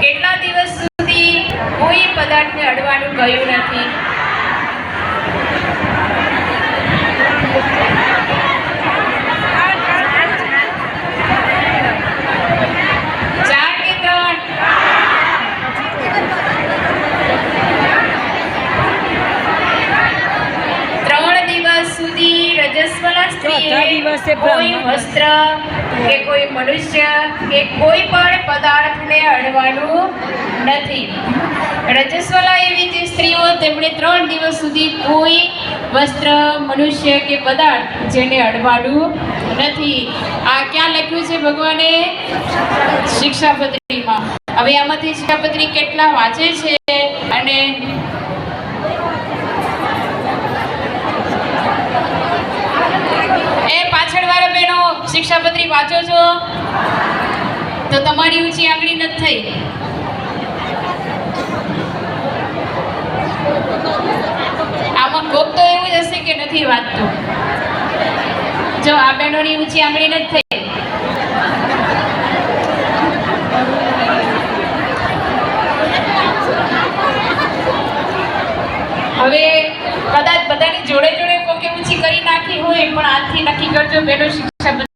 કેટલા દિવસ સુધી કોઈ પદાર્થને અડવાનું ગયું નથી ચાર કે ત્રણ ત્રણ દિવસ સુધી રજસ્વલા સ્ત્રીએ ચોથા દિવસે કોઈ વસ્ત્ર કે કોઈ મનુષ્ય કે કોઈ પણ પદાર્થને અડવાનું નથી. રજસ્વલા એવી જે સ્ત્રીઓ તેમણે ત્રણ દિવસ સુધી કોઈ વસ્ત્ર મનુષ્ય કે પદાર્થ જેને અડવાનું નથી. આ ક્યાં લખ્યું છે ભગવાને? શિક્ષાપત્રીમાં. હવે આમાંથી શિક્ષાપત્રી કેટલા વાંચે છે અને વાંચો છો? તો તમારી ઊંચી આંગળી નથી થઈ. આમાં કોક તો એવું જ હશે કે નથી વાંચતું? જો આ બહેનોની ઊંચી આંગળી નથી થઈ. હવે કદાચ બધાની જોડે જોડે કોકે ઊંચી કરી નાખી હોય, પણ આજથી નક્કી કરજો, બેનો શિક્ષા